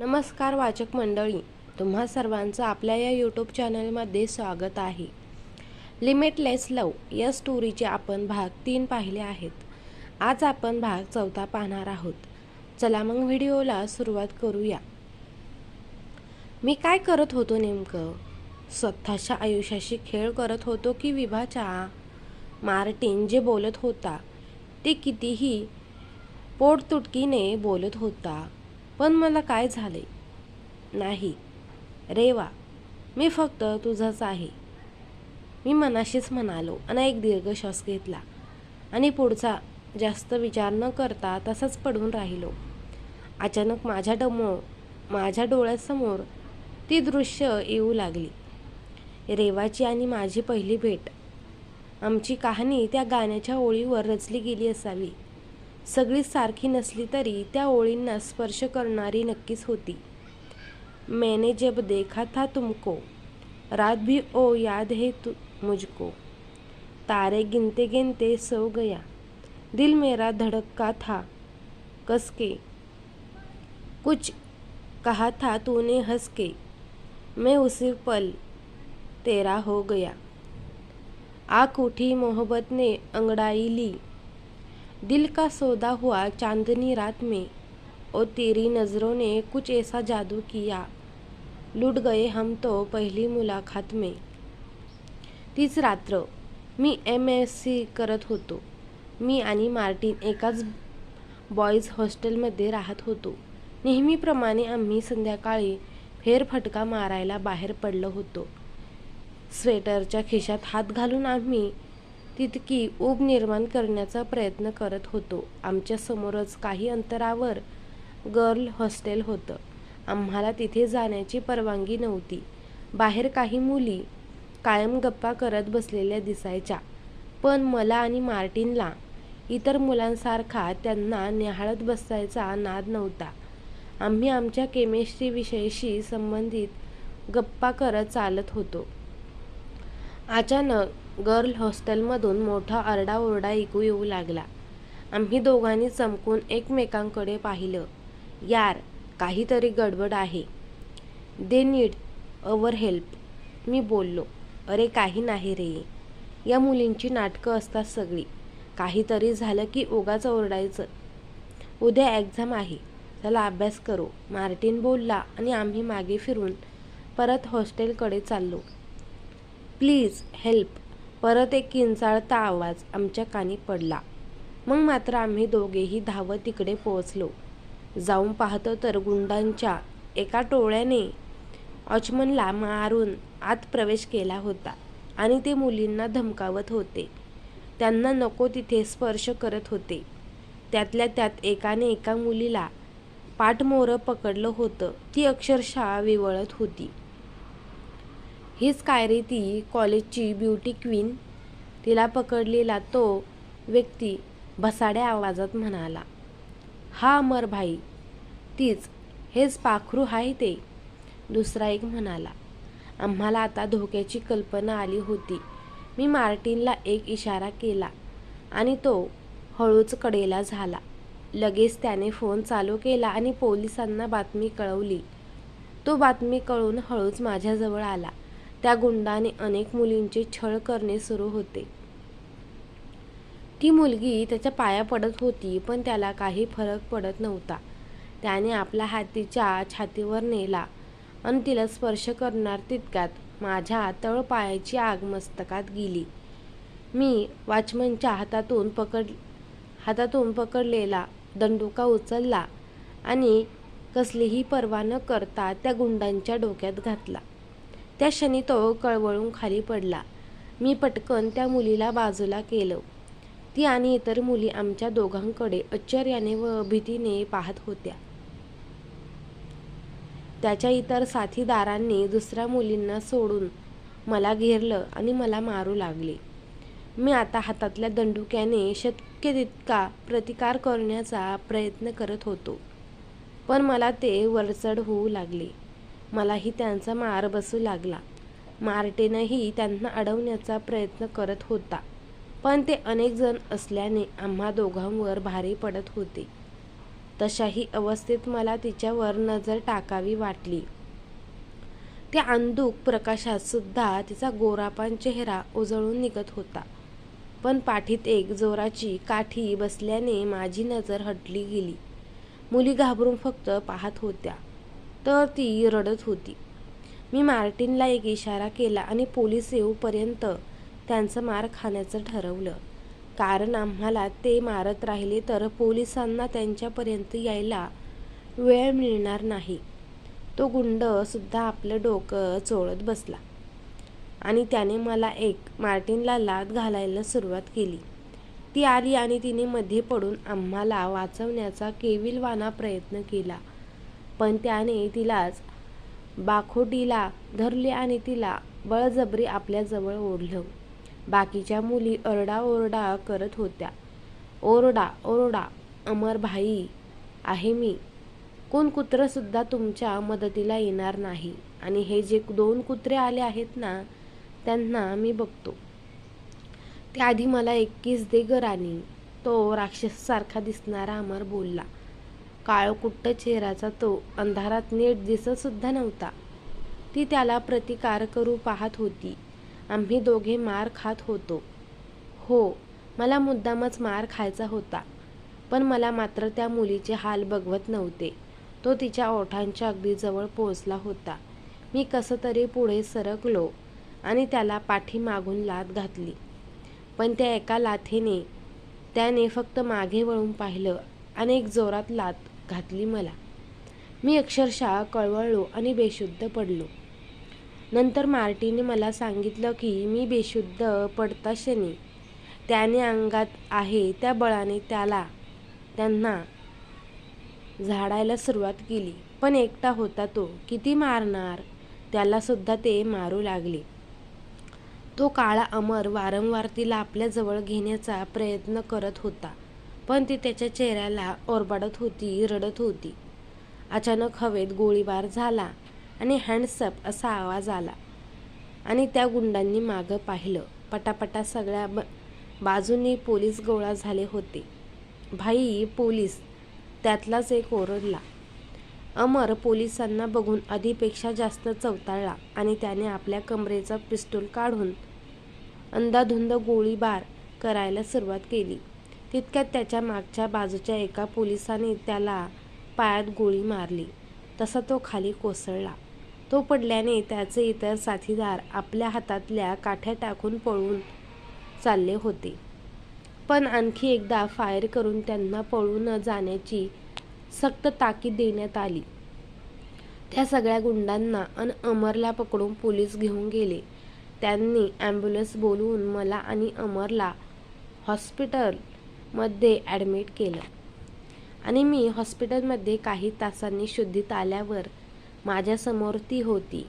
नमस्कार वाचक मंडळी तुम्हा सर्वांचं आपल्या या यूट्यूब चॅनलमध्ये स्वागत आहे. लिमिटलेस लव या स्टोरीचे आपण भाग तीन पाहिले आहेत. आज आपण भाग चौथा पाहणार आहोत. चला मग व्हिडिओला सुरुवात करूया. मी काय करत होतो नेमकं? स्वतःच्या आयुष्याशी खेळ करत होतो की विभाच्या मार्टिन जे बोलत होता ते कितीही पोटतुटकीने बोलत होता. पण मला काय झाले? नाही. रेवा मी फक्त तुझंच आहे. मी मनाशीच म्हणालो आणि एक दीर्घ श्वास घेतला आणि पुढचा जास्त विचार न करता तसाच पडून राहिलो. अचानक माझ्या डमो माझ्या डोळ्यासमोर ती दृश्य येऊ लागली. रेवाची आणि माझी पहिली भेट. आमची कहाणी त्या गाण्याच्या ओळीवर रचली गेली असावी. सगळी सारखी नसली तरी त्या ओळींना स्पर्श करणारी नक्कीच होती. मैंने जब देखा था तुमको, रात भी ओ याद है तु, मुझको। तारे गिनते गिनते सो गया। दिल मेरा धड़का था, कसके। कुछ कहा था तूने हंस के मैं उसी पल तेरा हो गया। आँख उठी मोहब्बत ने अंगड़ाई ली। दिल का सौदा हुआ चांदनी रात में और तेरी नज़रों ने कुछ ऐसा जादू किया। लुट गए हम तो पहिली मुलाखत में। तीच रात्र मी एम एस सी करत होतो। मी आणि मार्टिन एकाच बॉईज हॉस्टेलमध्ये राहत होतो. नेहमीप्रमाणे आम्ही संध्याकाळी फेरफटका मारायला बाहेर पडलो होतो. स्वेटरच्या खिशात हात घालून आम्ही तितकी ऊब निर्माण करण्याचा प्रयत्न करत होतो. आमच्या समोरच काही अंतरावर गर्ल हॉस्टेल होतं. आम्हाला तिथे जाण्याची परवानगी नव्हती. बाहेर काही मुली कायम गप्पा करत बसलेल्या दिसायच्या. पण मला आणि मार्टिनला इतर मुलांसारखा त्यांना निहाळत बसायचा नाद नव्हता. आम्ही आमच्या केमिस्ट्री विषयाशी संबंधित गप्पा करत चालत होतो. अचानक गर्ल हॉस्टेलमधून मोठा आरडाओरडा ऐकू येऊ लागला. आम्ही दोघांनी चमकून एकमेकांकडे पाहिलं. यार काहीतरी गडबड आहे. दे नीड अवर हेल्प मी बोललो अरे काही नाही रे. या मुलींची नाटकं असतात सगळी. काहीतरी झालं की उगाच ओरडायचं. उद्या एक्झाम आहे. चला अभ्यास करू. मार्टिन बोलला आणि आम्ही मागे फिरून परत हॉस्टेलकडे चाललो. प्लीज हेल्प परत एक किंचाळता आवाज आमच्या कानी पडला. मग मात्र आम्ही दोघेही धावत तिकडे पोहोचलो. जाऊन पाहतो तर गुंडांच्या एका टोळ्याने ऑचमनला मारून आत प्रवेश केला होता आणि ते मुलींना धमकावत होते. त्यांना नको तिथे स्पर्श करत होते. त्यातल्या त्यात एकाने एका मुलीला पाठमोरं पकडलं होतं. ती अक्षरशः विवळत होती. हीच काय रे ती कॉलेजची ब्युटी क्वीन. तिला पकडलेला तो व्यक्ती भसाड्या आवाजात म्हणाला हा अमर भाई तीच हेच पाखरू आहे ते. दुसरा एक म्हणाला आम्हाला आता धोक्याची कल्पना आली होती. मी मार्टिनला एक इशारा केला आणि तो हळूच कडेला झाला. लगेच त्याने फोन चालू केला आणि पोलिसांना बातमी कळवली. तो बातमी कळून हळूच माझ्याजवळ आला. त्या गुंडाने अनेक मुलींचे छळ करणे सुरू होते. ती मुलगी त्याच्या पाया पडत होती पण त्याला काही फरक पडत नव्हता. त्याने आपला हात तिच्या छातीवर नेला आणि तिला स्पर्श करणार तितक्यात माझ्या तळपायाची आग मस्तकात गेली. मी वॉचमनच्या हातातून पकड हातातून पकडलेला दंडुका उचलला आणि कसलीही पर्वा न करता त्या गुंडांच्या डोक्यात घातला. त्या क्षणी तो कळवळून खाली पडला. मी पटकन त्या मुलीला बाजूला केलं. ती आणि इतर मुली आमच्या दोघांकडे आश्चर्याने व भीतीने पाहत होत्या. त्याच्या इतर साथीदारांनी दुसऱ्या मुलींना सोडून मला घेरलं आणि मला मारू लागले. मी आता हातातल्या दंडुक्याने शक्य तितका प्रतिकार करण्याचा प्रयत्न करत होतो. पण मला ते वरचढ होऊ लागले. मलाही त्यांचा मार बसू लागला. मार्टेनही त्यांना अडवण्याचा प्रयत्न करत होता. पण ते अनेक जण असल्याने आम्हा दोघांवर भारी पडत होते. तशाही अवस्थेत मला तिच्यावर नजर टाकावी वाटली. त्या अंधुक प्रकाशात सुद्धा तिचा गोरापान चेहरा उजळून निघत होता. पण पाठीत एक जोराची काठी बसल्याने माझी नजर हटली गेली. मुली घाबरून फक्त पाहत होत्या. तर ती रडत होती. मी मार्टिनला एक इशारा केला आणि पोलीस येऊपर्यंत त्यांचं मार खाण्याचं ठरवलं. कारण आम्हाला ते मारत राहिले तर पोलिसांना त्यांच्यापर्यंत यायला वेळ मिळणार नाही. तो गुंडसुद्धा आपलं डोकं चोळत बसला आणि त्याने मला एक मार्टिनला लाद घालायला सुरुवात केली. ती आली आणि तिने मध्ये पडून आम्हाला वाचवण्याचा केविलवाना प्रयत्न केला. पण त्याने तिलाच बाखोटीला धरले आणि तिला बळजबरी आपल्याजवळ ओढलं. बाकीच्या मुली ओरडा करत होत्या. ओरडा ओरडा अमर भाई आहे मी. कोण कुत्रंसुद्धा तुमच्या मदतीला येणार नाही. आणि हे जे दोन कुत्रे आले आहेत ना त्यांना मी बघतो. त्याआधी मला एककीस दे ग राणी. तो राक्षससारखा दिसणारा अमर बोलला. काळकुट्ट चेहऱ्याचा तो. अंधारात नीट दिसतसुद्धा नव्हता. ती त्याला प्रतिकार करू पाहत होती. आम्ही दोघे मार खात होतो. हो मला मुद्दामच मार खायचा होता. पण मला मात्र त्या मुलीचे हाल बघवत नव्हते. तो तिच्या ओठांच्या अगदी जवळ पोहोचला होता. मी कसं तरी पुढे सरकलो आणि त्याला पाठीमागून लात घातली. पण त्या एका लाथेने त्याने फक्त मागे वळून पाहिलं आणि एक जोरात लात घातली मला. मी अक्षरशः कळवळलो आणि बेशुद्ध पडलो. नंतर मार्टीने मला सांगितलं की मी बेशुद्ध पडताक्षणी त्याने अंगात आहे त्या बळाने त्याला त्यांना झाडायला सुरुवात केली. पण एकटा होता तो. किती मारणार? त्यालासुद्धा ते मारू लागले. तो काळा अमर वारंवार तिला आपल्याजवळ घेण्याचा प्रयत्न करत होता. पण ती त्याच्या चेहऱ्याला ओरबाडत होती रडत होती. अचानक हवेत गोळीबार झाला आणि हँडसअप असा आवाज आला आणि त्या गुंडांनी मागं पाहिलं. पटापटा सगळ्या ब बाजूंनी पोलीस गोळा झाले होते. भाई पोलीस. त्यातलाच एक ओरडला. अमर पोलिसांना बघून आधीपेक्षा जास्त चवताळला आणि त्याने आपल्या कमरेचा पिस्तूल काढून अंदाधुंद गोळीबार करायला सुरुवात केली. तितक्यात त्याच्या मागच्या बाजूच्या एका पोलिसाने त्याला पायात गोळी मारली. तसा तो खाली कोसळला. तो पडल्याने त्याचे इतर साथीदार आपल्या हातातल्या काठ्या टाकून पळून चालले होते. पण आणखी एकदा फायर करून त्यांना पळून जाण्याची सक्त ताकीद देण्यात आली. त्या सगळ्या गुंडांना अन अमरला पकडून पोलीस घेऊन गेले. त्यांनी ॲम्ब्युलन्स बोलवून मला आणि अमरला हॉस्पिटल मध्ये ॲडमिट केलं. आणि मी हॉस्पिटलमध्ये काही तासांनी शुद्धीत आल्यावर माझ्यासमोर ती होती.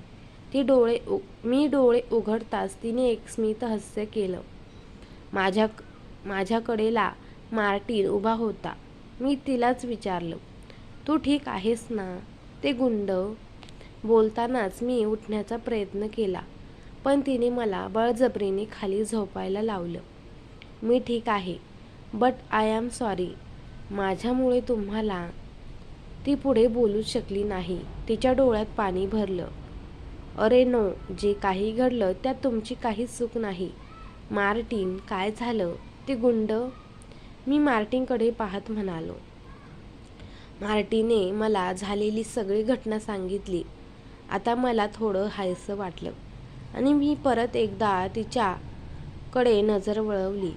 ती डोळे उ मी डोळे उघडताच तिने एक स्मित हास्य केलं. माझ्या माझ्याकडेला मार्टिन उभा होता. मी तिलाच विचारलं तू ठीक आहेस ना? ते गुंड बोलतानाच मी उठण्याचा प्रयत्न केला पण तिने मला बळजबरीने खाली झोपायला लावलं. मी ठीक आहे. बट आय एम सॉरी माझ्यामुळे तुम्हाला ती पुढे बोलूच शकली नाही. तिच्या डोळ्यात पाणी भरलं. अरे नो जे काही घडलं त्यात तुमची काहीच चूक नाही. मार्टिन काय झालं? ते गुंड? मी मार्टिनकडे पाहत म्हणालो. मार्टिने मला झालेली सगळी घटना सांगितली. आता मला थोडं हायसं वाटलं. आणि मी परत एकदा तिच्याकडे नजर वळवली.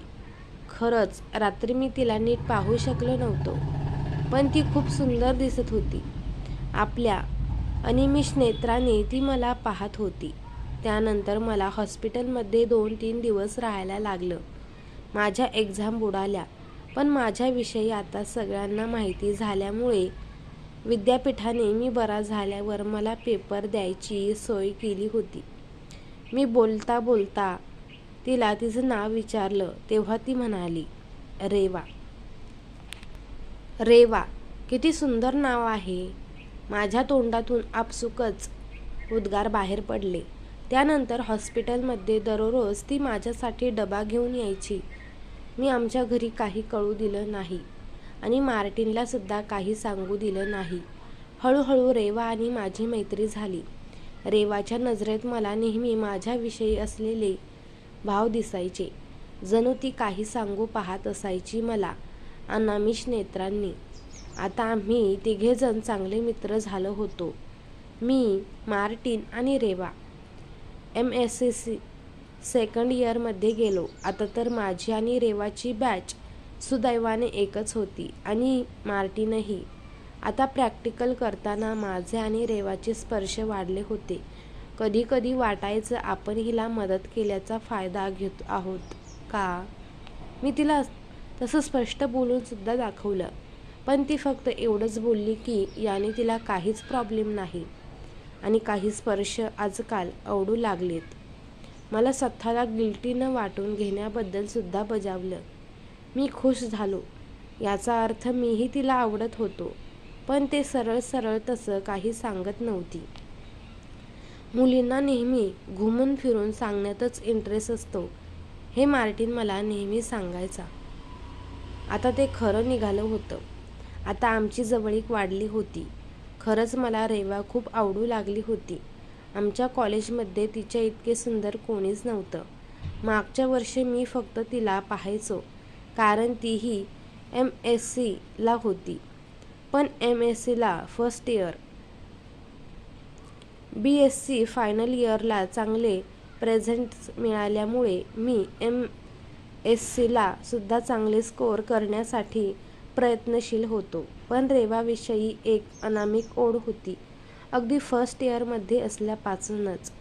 खरंच रात्री मी तिला नीट पाहू शकलो नव्हतो. पण ती खूप सुंदर दिसत होती. आपल्या अनिमिष नेत्राने ती मला पाहत होती. त्यानंतर मला हॉस्पिटलमध्ये दोन तीन दिवस राहायला लागलं. माझ्या एक्झाम बुडाल्या पण माझ्याविषयी आता सगळ्यांना माहिती झाल्यामुळे विद्यापीठाने मी बरा झाल्यावर मला पेपर द्यायची सोय केली होती. मी बोलता बोलता तिला तिचं नाव विचारलं तेव्हा ती म्हणाली रेवा. रेवा किती सुंदर नाव आहे. माझ्या तोंडातून आपसुकच उद्गार बाहेर पडले. त्यानंतर हॉस्पिटलमध्ये दररोज ती माझ्यासाठी डबा घेऊन यायची. मी आमच्या घरी काही कळू दिलं नाही आणि मार्टिनलासुद्धा काही सांगू दिलं नाही. हळूहळू रेवा आणि माझी मैत्री झाली. रेवाच्या नजरेत मला नेहमी माझ्याविषयी असलेले भाव दिसायचे. जणू ती काही सांगू पाहत असायची मला अनामिष नेत्रांनी. आता आम्ही तिघेजण चांगले मित्र झालो होतो. मी मार्टिन आणि Reva. M S C C second इयरमध्ये गेलो. आता तर माझी आणि रेवाची बॅच सुदैवाने एकच होती आणि मार्टिनही. आता प्रॅक्टिकल करताना माझे आणि रेवाचे स्पर्श वाढले होते. कधी कधी वाटायचं आपण हिला मदत केल्याचा फायदा घेत आहोत का? मी तिला तसं स्पष्ट बोलून सुद्धा दाखवलं. पण ती फक्त एवढंच बोलली की याने तिला काहीच प्रॉब्लेम नाही आणि काही स्पर्श आजकाल आवडू लागलेत. मला स्वतःला गिल्टीनं वाटून घेण्याबद्दल सुद्धा बजावलं. मी खुश झालो. याचा अर्थ मीही तिला आवडत होतो. पण ते सरळ सरळ तसं काही सांगत नव्हती. मुलींना नेहमी घुमून फिरून सांगण्यातच इंटरेस्ट असतो. हे मार्टिन मला नेहमी सांगायचा. आता ते खरं निघालं होतं. आता आमची जवळीक वाढली होती. खरंच मला रेवा खूप आवडू लागली होती. आमच्या कॉलेजमध्ये तिच्या इतके सुंदर कोणीच नव्हतं. मागच्या वर्षी मी फक्त तिला पाहायचो कारण तीही एम एस सीला होती. पण एम एस सीला first year B S C final इयरला चांगले प्रेझेंट्स मिळाल्यामुळे मी एम एस सीला सुद्धा चांगले स्कोअर करण्यासाठी प्रयत्नशील होतो. पण रेवाविषयी एक अनामिक ओढ होती. अगदी फर्स्ट इयरमध्ये असल्यापासूनच.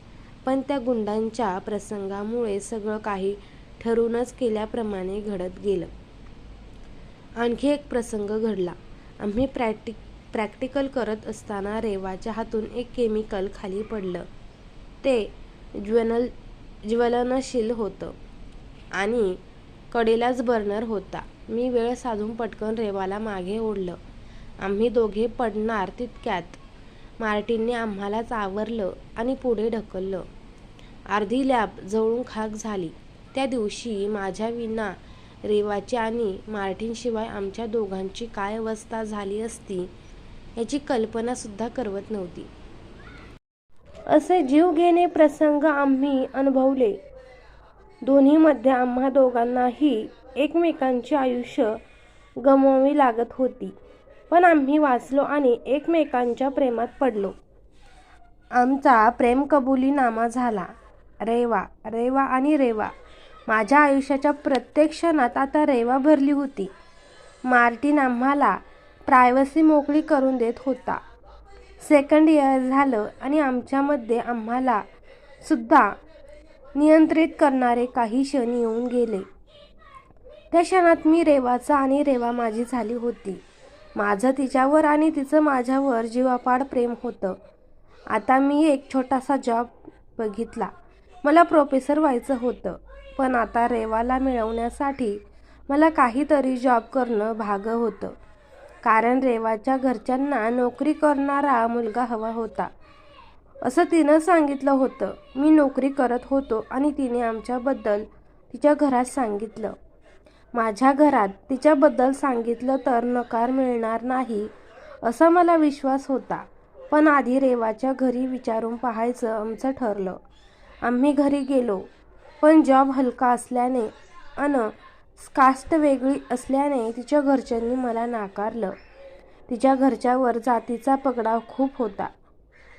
पण त्या गुंडांच्या प्रसंगामुळे सगळं काही ठरूनच केल्याप्रमाणे घडत गेलं. आणखी एक प्रसंग घडला. आम्ही प्रॅक्टिक प्रॅक्टिकल करत असताना रेवाच्या हातून एक केमिकल खाली पडलं. ते ज्वनल ज्वलनशील होतं आणि कडेलाच बर्नर होता. मी वेळ साधून पटकन रेवाला मागे ओढलं. आम्ही दोघे पडणार तितक्यात. मार्टिनने आम्हालाच आवरलं आणि पुढे ढकललं. अर्धी लॅब जवळून खाक झाली. त्या दिवशी माझ्या विना रेवाची आणि मार्टिनशिवाय आमच्या दोघांची काय अवस्था झाली असती याची कल्पनासुद्धा करवत नव्हती. असे जीव घेणे प्रसंग आम्ही अनुभवले. दोन्हीमध्ये आम्हा दोघांनाही एकमेकांचे आयुष्य गमवावी लागत होती. पण आम्ही वाचलो आणि एकमेकांच्या प्रेमात पडलो. आमचा प्रेम कबुलीनामा झाला. रेवा रेवा आणि रेवा. माझ्या आयुष्याच्या प्रत्येक क्षणात आता रेवा भरली होती. मार्टिन आम्हाला प्रायव्हसी मोकळी करून देत होता. सेकंड इयर झालं आणि आमच्यामध्ये आम्हाला सुद्धा नियंत्रित करणारे काही क्षण येऊन गेले. त्या क्षणात मी रेवाचा आणि रेवा माझी झाली होती. माझं तिच्यावर आणि तिचं माझ्यावर जीवापाड प्रेम होतं. आता मी एक छोटासा जॉब बघितला. मला प्रोफेसर व्हायचं होतं. पण आता रेवाला मिळवण्यासाठी मला काहीतरी जॉब करणं भागं होतं. कारण रेवाच्या घरच्यांना नोकरी करणारा मुलगा हवा होता. असं तिनं सांगितलं होतं. मी नोकरी करत होतो आणि तिने आमच्याबद्दल तिच्या घरात सांगितलं. माझ्या घरात तिच्याबद्दल सांगितलं तर नकार मिळणार नाही असा मला विश्वास होता. पण आधी रेवाच्या घरी विचारून पाहायचं आमचं ठरलं. आम्ही घरी गेलो. पण जॉब हलका असल्याने अन कास्ट वेगळी असल्याने तिच्या घरच्यांनी मला नाकारलं. तिच्या घरच्यावर जातीचा पगडा खूप होता.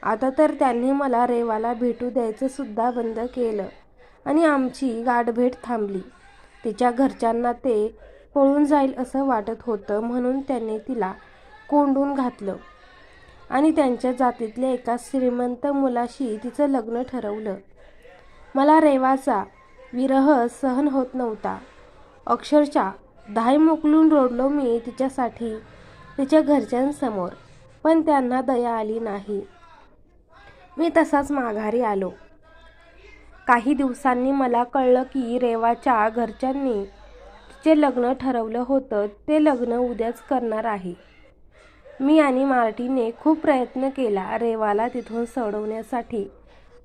आता तर त्यांनी मला रेवाला भेटू द्यायचं सुद्धा बंद केलं आणि आमची गाठभेट थांबली. तिच्या घरच्यांना ते पळून जाईल असं वाटत होतं म्हणून त्यांनी तिला कोंडून घातलं आणि त्यांच्या जातीतल्या एका श्रीमंत मुलाशी तिचं लग्न ठरवलं. मला रेवाचा विरह सहन होत नव्हता. अक्षरशः धाय मोकलून रोडलो मी तिच्यासाठी तिच्या घरच्यांसमोर. पण त्यांना दया आली नाही. मी तसाच माघारी आलो. काही दिवसांनी मला कळलं की रेवाच्या घरच्यांनी तिचे लग्न ठरवलं होतं. ते लग्न उद्याच करणार आहे. मी आणि मार्टीने खूप प्रयत्न केला रेवाला तिथून सोडवण्यासाठी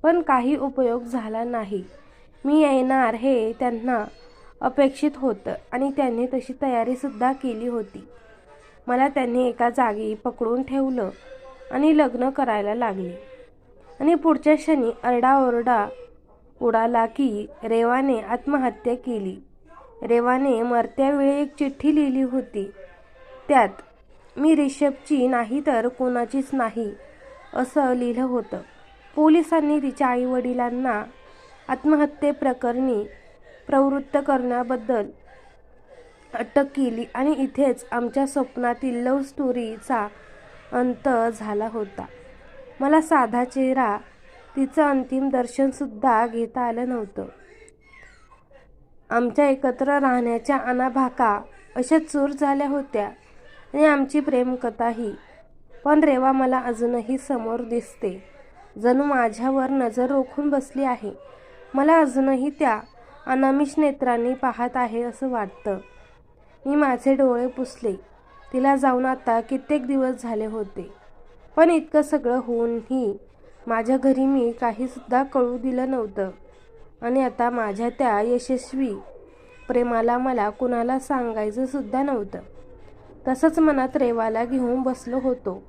पण काही उपयोग झाला नाही. मी येणार हे त्यांना अपेक्षित होतं आणि त्यांनी तशी तयारीसुद्धा केली होती. मला त्यांनी एका जागी पकडून ठेवलं आणि लग्न करायला लागले. आणि पुढच्या क्षणी अरडाओरडा उडाला की रेवाने आत्महत्या केली. रेवाने मरत्यावेळी एक चिठ्ठी लिहिली होती. त्यात मी रिषभची नाही तर कोणाचीच नाही असं लिहिलं होतं. पोलिसांनी तिच्या आईवडिलांना आत्महत्येप्रकरणी प्रवृत्त करण्याबद्दल अटक केली आणि इथेच आमच्या स्वप्नातील लव्ह स्टोरीचा अंत झाला होता. मला साधा चेहरा तिचं अंतिम दर्शनसुद्धा घेता आलं नव्हतं. आमच्या एकत्र राहण्याच्या अनाभाका अशा चूर झाल्या होत्या आणि आमची प्रेमकथाही. पण रेवा मला अजूनही समोर दिसते. जणू माझ्यावर नजर रोखून बसली आहे. मला अजूनही त्या अनामिष नेत्रांनी पाहत आहे असं वाटतं. मी माझे डोळे पुसले. तिला जाऊन आता कित्येक दिवस झाले होते. पण इतकं सगळं होऊनही माझ्या घरी मी काहीसुद्धा कळू दिलं नव्हतं. आणि आता माझ्या त्या यशस्वी प्रेमाला मला कुणाला सांगायचंसुद्धा नव्हतं. तसंच मनात रेवाला घेऊन बसलो होतो.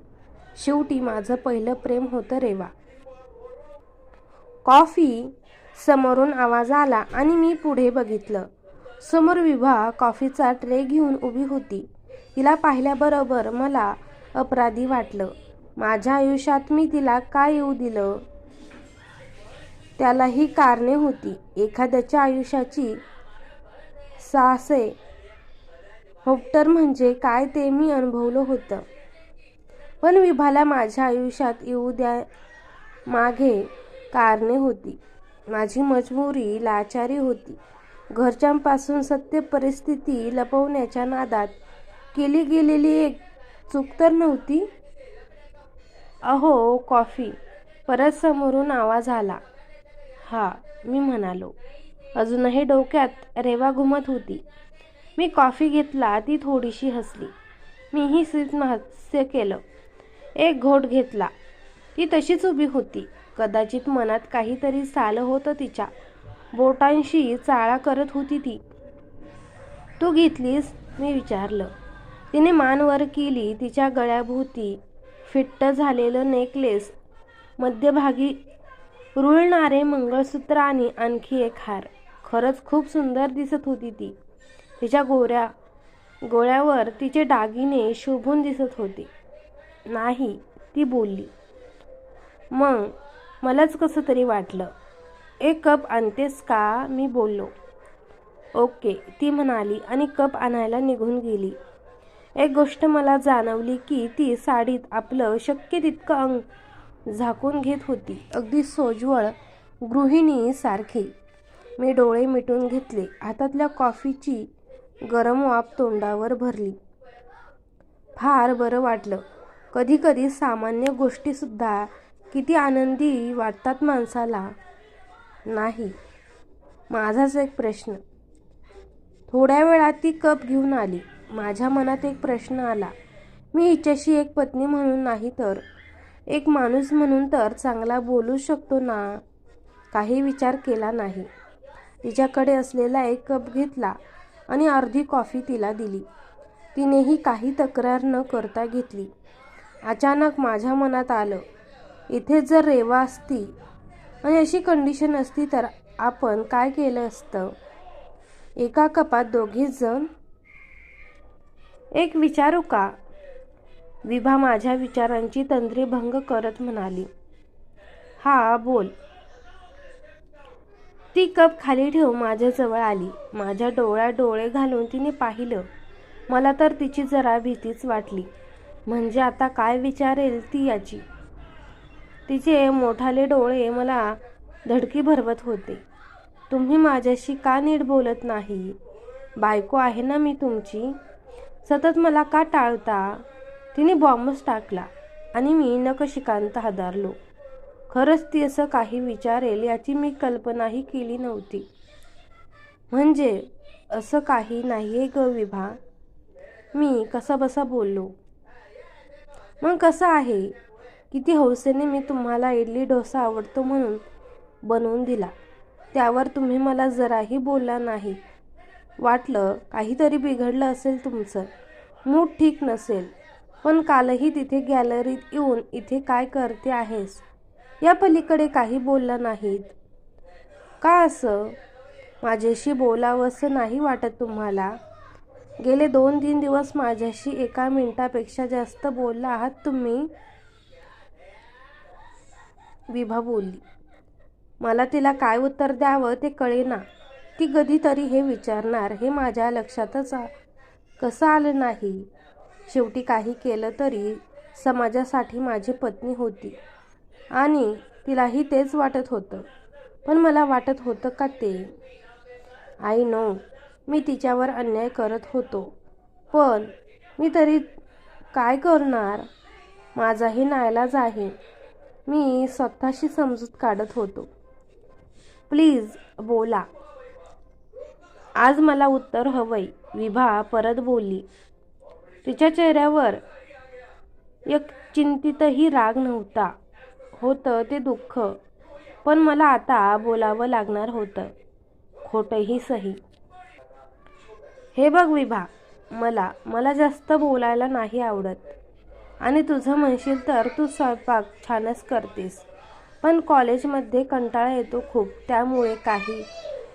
शेवटी माझं पहिलं प्रेम होतं रेवा. कॉफी समोरून आवाज आला आणि मी पुढे बघितलं. समोर विभा कॉफीचा ट्रे घेऊन उभी होती. तिला पाहिल्याबरोबर मला अपराधी वाटलं. माझ्या आयुष्यात मी तिला काय येऊ दिलं? त्यालाही कारणे होती. एखाद्याच्या आयुष्याची साहसे होप्टर म्हणजे काय ते मी अनुभवलं होतं. पण विभाला माझ्या आयुष्यात येऊ द्या मागे कारणे होती. माझी मजबुरी लाचारी होती. घरच्यांपासून सत्य परिस्थिती लपवण्याच्या नादात केली गेलेली एक चूक तर नव्हती? अहो कॉफी. परत समोरून आवाज आला. हा मी म्हणालो. अजूनही डोक्यात रेवा घुमत होती. मी कॉफी घेतला ती थोडीशी हसली. मीही हास्य केलं. एक घोट घेतला. ती तशीच उभी होती. कदाचित मनात काहीतरी साल होतं तिच्या. बोटांशी चाळा करत होती ती. तू घेतलीस? मी विचारलं. तिने मान वर केली. तिच्या गळ्याभोवती फिट्ट झालेलं नेकलेस मध्यभागी रुळणारे मंगळसूत्र आणि आणखी एक हार. खरंच खूप सुंदर दिसत होती ती. तिच्या गोऱ्या गोळ्यावर तिचे दागिने शोभून दिसत होते. नाही ती बोलली. मग मलाच कसं तरी वाटलं. एक कप आणतेस का? मी बोललो. ओके ती म्हणाली आणि कप आणायला निघून गेली. एक गोष्ट मला जाणवली की ती साडीत आपलं शक्य तितकं अंग झाकून घेत होती. अगदी सोज्वळ गृहिणीसारखी मी डोळे मिटून घेतले. हातातल्या कॉफीची गरम वाफ तोंडावर भरली. फार बरं वाटलं. कधीकधी सामान्य गोष्टीसुद्धा किती आनंदी वाटतात माणसाला? नाही. माझाच एक प्रश्न. थोड्या वेळात ती कप घेऊन आली. माझ्या मनात एक प्रश्न आला. मी हिच्याशी एक पत्नी म्हणून नाही तर? एक माणूस म्हणून तर चांगला बोलू शकतो ना? काही विचार केला नाही. तिच्याकडे असलेला एक कप घेतला आणि अर्धी कॉफी तिला दिली. तिनेही काही तक्रार न करता घेतली. अचानक माझ्या मनात आलं इथे जर रेवा असती आणि अशी कंडिशन असती तर आपण काय केलं असतं? एका कपात दोघीजण एक विचारू का? विभा माझ्या विचारांची तंद्रीभंग करत म्हणाली. हा बोल. ती कप खाली ठेवून माझ्याजवळ आली. माझ्या डोळ्यात डोळे घालून तिने पाहिलं. मला तर तिची जरा भीतीच वाटली. म्हणजे आता काय विचारेल ती याची? तिचे मोठाले डोळे मला धडकी भरवत होते. तुम्ही माझ्याशी का नीट बोलत नाही? बायको आहे ना मी तुमची? सतत मला का टाळता? तिने बॉम्बच टाकला आणि मी नकशिकांत हादरलो. खरंच ती असं काही विचारेल याची मी कल्पनाही केली नव्हती. म्हणजे असं काही नाही आहे ग विभा. मी कसा बसा बोललो. मग कसं आहे? किती हौसेने मी तुम्हाला इडली डोसा आवडतो म्हणून बनवून दिला. त्यावर तुम्ही मला जराही बोलला नाही. वाटलं काहीतरी बिघडलं असेल तुमचं. मूड ठीक नसेल. पण कालही तिथे गॅलरीत येऊन इथे काय करते आहेस? या पलीकडे काही बोलला नाहीत. का असं? माझ्याशी बोलावंसं नाही वाटत तुम्हाला? गेले दोन तीन दिवस माझ्याशी एका मिनटापेक्षा जास्त बोलला आहात तुम्ही? विभा बोलली. मला तिला काय उत्तर द्यावं ते कळेना. ती कधीतरी हे विचारणार हे माझ्या लक्षातच कसं आलं नाही? शेवटी काही केलं तरी समाजासाठी माझी पत्नी होती. आणि तिलाही तेच वाटत होतं. पण मला वाटत होतं का ते? आय नो मी तिच्यावर अन्याय करत होतो. पण मी तरी काय करणार? माझाही नायलाज आहे. मी स्वतःशी समजूत काढत होतो. प्लीज बोला. आज मला उत्तर हवंय. विभा परत बोलली. तिच्या चेहऱ्यावर एक चिंतितही राग नव्हता. होतं ते दुःख. पण मला आता बोलावं लागणार होतं. खोटंही सही. हे बघ विभा मला मला जास्त बोलायला नाही आवडत. आणि तुझं म्हणशील तर तू स्वयंपाक छानच करतेस. पण कॉलेजमध्ये कंटाळा येतो खूप त्यामुळे काही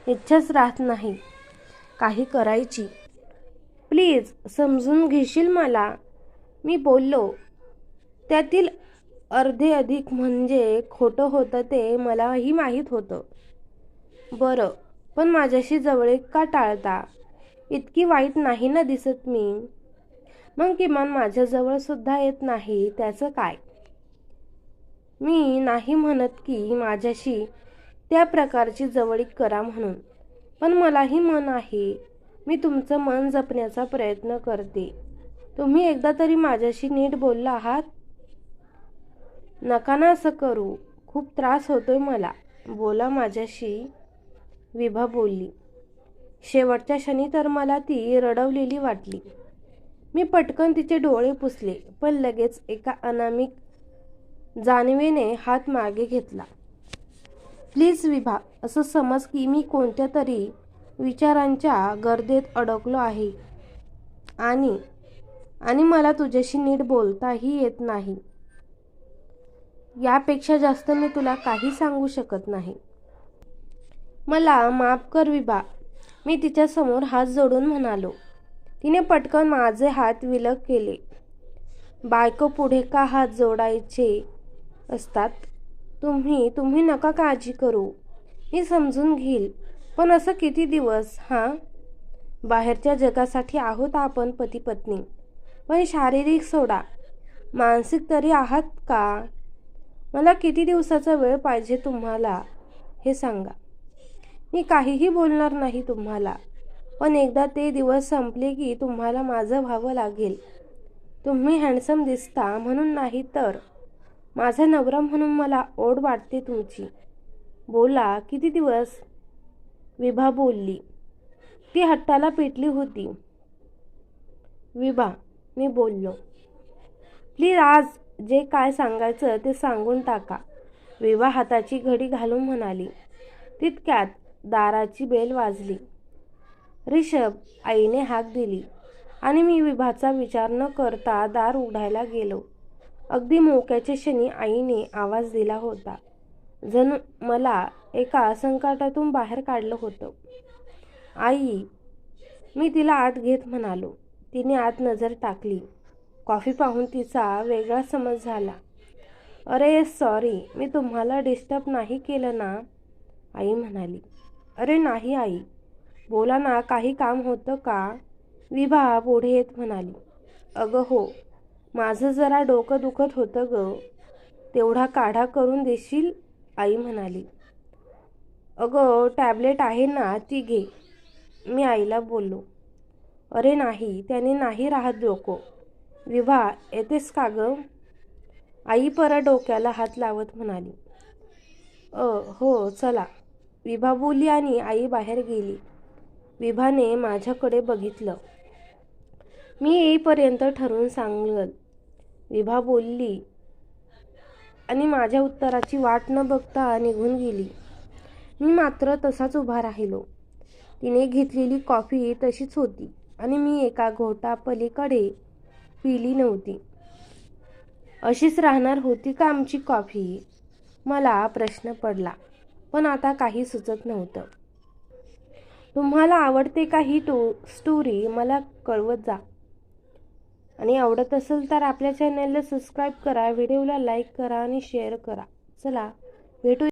इच्छाच राहत नाही. काही करायची. प्लीज समजून घेशील मला? मी बोललो. त्यातील अर्धे अधिक म्हणजे खोटं होतं ते मलाही माहीत होतं. बरं पण माझ्याशी जवळीक का टाळता. इतकी वाईट नाही ना दिसत मी. मग किमान माझ्याजवळ सुद्धा येत नाही त्याचं काय? मी नाही म्हणत की माझ्याशी त्या प्रकारची जवळीक करा म्हणून पण मलाही मन आहे. मी तुमचं मन जपण्याचा प्रयत्न करते. तुम्ही एकदा तरी माझ्याशी नीट बोलला आहात? नका ना असं करू. खूप त्रास होतोय मला. बोला माझ्याशी. विभा बोलली. शेवटच्या क्षणी तर मला ती रडवलेली वाटली. मी पटकन तिचे डोळे पुसले पण लगेच एका अनामिक जाणवेने हात मागे घेतला. प्लीज विभा असं समज की मी कोणत्या तरी विचारांच्या गर्देत अडकलो आहे आणि आणि मला तुझ्याशी नीट बोलताही येत नाही. यापेक्षा जास्त मी तुला काही सांगू शकत नाही. मला माफ कर विभा मी तिच्यासमोर हात जोडून म्हणालो. तिने पटकन माझे हात विलग केले. बायको पुढे का हात जोडायचे असतात? तुम्ही तुम्ही नका काळजी करू. मी समजून घेईल. पण असं किती दिवस हां? बाहेरच्या जगासाठी आहोत आपण पती पत्नी पण शारीरिक सोडा. मानसिक तरी आहात का? मला किती दिवसाचा वेळ पाहिजे तुम्हाला? हे सांगा. मी काहीही बोलणार नाही तुम्हाला. पण एकदा ते दिवस संपले की तुम्हाला माझं व्हावं लागेल. तुम्ही हँडसम दिसता म्हणून नाही तर. माझा नवरा म्हणून मला ओढ वाटते तुमची. बोला किती दिवस? विभा बोलली. ती हट्टाला पेटली होती. विभा मी बोललो. प्लीज आज जे काय सांगायचं ते सांगून टाका. विभा हाताची घडी घालून म्हणाली. तितक्यात दाराची बेल वाजली. रिषभ आईने हाक दिली आणि मी विभाचा विचार न करता दार उघडायला गेलो. अगदी मोक्याच्या क्षणी आईने आवाज दिला होता. जणू मला एका संकटातून बाहेर काढलं होतं. आई मी तिला आत घेत म्हणालो. तिने आत नजर टाकली. कॉफी पाहून तिचा वेगळा समज झाला. अरे सॉरी मी तुम्हाला डिस्टर्ब नाही केलं ना? आई म्हणाली. अरे नाही आई. बोला ना काही काम होतं का? विभा पुढे येत म्हणाली. अगं हो माझं जरा डोकं दुखत होतं ग. तेवढा काढा करून देशील? आई म्हणाली. अगं टॅबलेट आहे ना ती घे. मी आईला बोललो. अरे नाही त्याने नाही राहत डोकं. विभा येतेस का ग? आई परत डोक्याला हात लावत म्हणाली. अ हो चला. विभा बोलली आणि आई बाहेर गेली. विभाने माझ्याकडे बघितलं. मी येईपर्यंत ठरवून सांगल. विभा बोलली आणि माझ्या उत्तराची वाट न बघता निघून गेली. मी मात्र तसाच उभा राहिलो. तिने घेतलेली कॉफी तशीच होती आणि मी एका घोटा पलीकडे पिली नव्हती. अशीच राहणार होती का आमची कॉफी? मला प्रश्न पडला पण आता काही सुचत नव्हतं. तुम्हाला आवडते का ही टो स्टोरी मला कळवत जा. आणि आवडत असेल तर आपल्या चॅनलला सबस्क्राईब करा व्हिडिओला लाईक करा आणि शेअर करा. चला भेटू